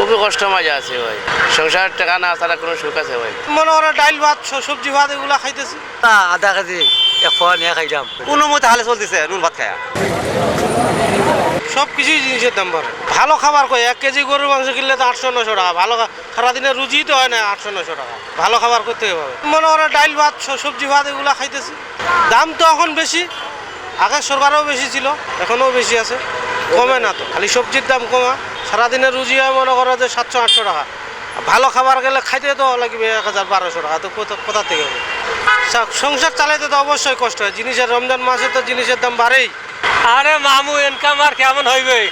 খুবই কষ্ট মাঝে আছে ভাই। সংসার টাকা না ছাড়া কোনো সুখ আছে ভাই। মনে করো ডাইল ভাত সবজি ভাত এগুলা খাইতেছি। তা আধা কেজি এক ফোয়া নিয়ে খাইলাম। কোনো মতে হালে চলতেছে নুন ভাত খায়া। সব কিছুই জিনিসের দাম বাড়ে। ভালো খাবার কই এক কেজি গরুর মাংস কিনলে তো আটশো নশো টাকা। ভালো খা- সারাদিনে রুজি তো হয় না আটশো নশো টাকা। ভালো খাবার করতে হবে। মনে করো ডাইল ভাত সবজি ভাত এগুলা খাইতেছি। দাম তো এখন বেশি। আগে সরকারও বেশি ছিল এখনও বেশি আছে। কমে না তো। খালি সবজির দাম কমা। সারাদিনে রুজি হয়, মনে করো যে সাতশো, আটশো টাকা। ভালো খাবার গেলে খাইতে তো লাগবে এক হাজার, বারোশো টাকা। তো কোথা থেকে হবে? সংসার চালাইতে তো অবশ্যই কষ্ট হয়। জিনিসের রমজান মাসে তো জিনিসের দাম বাড়েই। আরে মামু ইনকাম আর কেমন হইবে?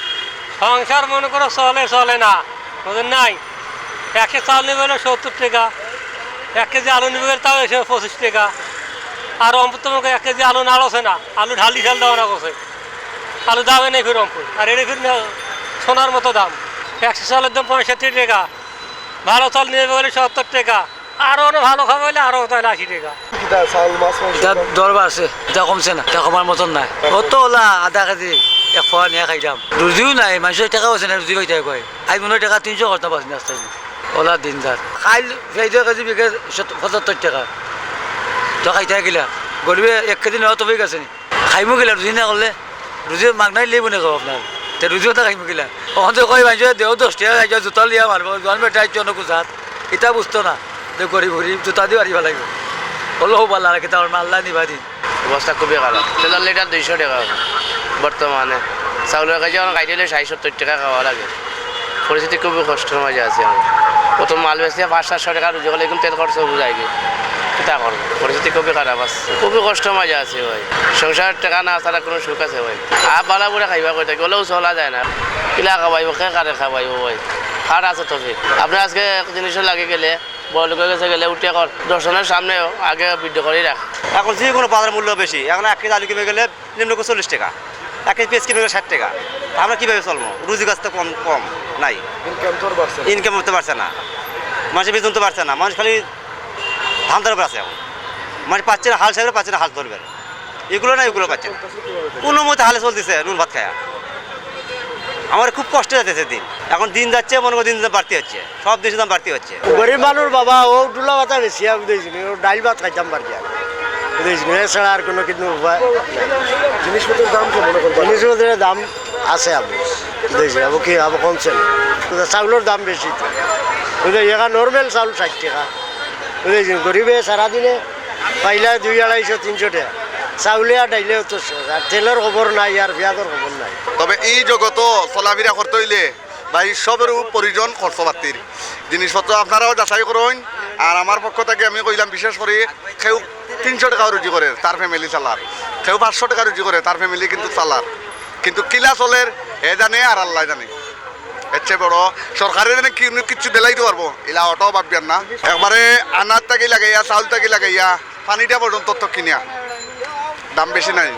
সংসার মনে করো চলে চলে না। ওদের নাই। একশো চাল নেবে হলে সত্তর টাকা। এক কেজি আলু নেবে তাও এসে পঁচিশ টাকা। আর অম্পুর তো এক কেজি আলু নাড়ছে না। আলু ঢালি ঢাল দেওয়া না করছে। আলু দামে নেই ফির অম্পুর আর এটা ফির না- সোনার মতো দাম। একশো চালের দাম পঁয়ষট্টি টাকা। ভালো চাল নেবে বলে সত্তর টাকা। আরও অনেক ভালো খাবে হলে আরও তাহলে আশি টাকা। এটা দর বাড়ছে এটা কমছে না এটা কমার মতন নাই। কত ওলা আধা কেজি এক ফোয়া নিয়ে খাইলাম রুজিও নাই মানুষের টাকাও আছে না রুজি পাইতে কয়। মনে টাকা তিনশো ওলা দিন খাইল কেজি বিঘে পঁচাত্তর টাকা। তো খাইতে গেলা। গরিবে এক কেজি নেওয়া তবেই গেছে নি। খাইমু গেলা রুজি না করলে রুজি মাগনাই লিব নে কব আপনার। তে রুজিও তো খাইমু গেলা ওখান থেকে কই মানুষ দেহ দশ টাকা খাইছ জোতা লিয়া মারব জোয়ান বেটা আইছ অনেক জাত এটা বুঝতো না, যে গরিব গরিব জোতা দিয়ে মারিব লাগবে। হলেও ভালো লাগে কিন্তু আমার মাল্লা নিবা দিন অবস্থা খুবই খারাপ তেলের লিটার দুইশো টাকা বর্তমানে চাউলের কাছে আমার গাড়ি হলে ষাট সত্তর টাকা খাওয়া লাগে। পরিস্থিতি খুবই কষ্টের মাঝে আছে আমি প্রথম মাল বেচলে পাঁচ, সাতশো টাকা রুজি হলে কিন্তু তেল খরচ বুঝাই গে। তা করব। পরিস্থিতি খুবই খারাপ আছে খুবই কষ্টের মাঝে আছে ভাই। সংসার টাকা না ছাড়া কোনো সুখ আছে ভাই। আর বালা বুড়া খাইবা কই থাকে ওলেও চলা যায় না। কিলা খাবাইব কে কারে খাবাইব ভাই। খার আছে তবে আপনি আজকে এক জিনিসও লাগে গেলে বড় লোকের কাছে গেলে উঠে কর দর্শনের সামনেও আগে ভিডিও করেই রাখ এখন যে কোনো বাজার মূল্য বেশি এখন এক কেজি আলু কিনে গেলে নিম্ন করে চল্লিশ টাকা। এক কেজি পেঁয়াজ কিনে গেলে ষাট টাকা। আমরা কীভাবে চলবো? রুজি গাছ তো কম কম নাই। ইনকাম করতে পারছে না। মানুষের বেতন তো পারছে না। মানুষ খালি ধান ধরে আছে এখন। মানে পাচ্ছে না হাল সাহেব পাচ্ছে না হাল ধরবে। এগুলো না এগুলো পাচ্ছে না। কোনো মতে হালে চলতেছে নুন ভাত খায়া। আমার খুব কষ্ট যাচ্ছে দিন। এখন দিন যাচ্ছে মনে করো দিন দিন বাড়তি হচ্ছে। সব দেশের দাম বাড়তি হচ্ছে। গরিব মানুষ বাবা ও ডুলা ভাতা বেশি আমি বুঝেছি ও ডাইল ভাত খাইতাম পারি আর। বুঝেছি এছাড়া আর কোনো কিন্তু উপায় জিনিসপত্রের দাম জিনিসপত্রের দাম আছে আপনি বুঝেছি আবু কি আবু কমছে না। চাউলের দাম বেশি তো। এখানে নর্মাল চাউল ষাট টাকা। বুঝেছি গরিবে সারাদিনে পাইলে দুই আড়াইশো, তিনশো টাকা। ডাইলে নাই নাই। তবে এই আপনারাও যাচাই করুন। আর আমার পক্ষ থেকে আমি কইলাম, বিশেষ করে কেউ তিনশো টাকা রুজি করে, তার ফ্যামিলি চালার। কেউ পাঁচশো টাকা রুজি করে, তার ফ্যামিলি কিন্তু চালার। কিন্তু কিলা চলের, এ জানে আর আল্লাহ জানে। এর বড়। সরকারের জানে কি কিছু দিলাইতে পারব। এলা অটো ভাববেন না। একবারে আনার তাকি লাগাইয়া, চাউল তাকি লাগাইয়া, পানিটা পর্যন্ত কিনিয়া। দাম বেশি নাই।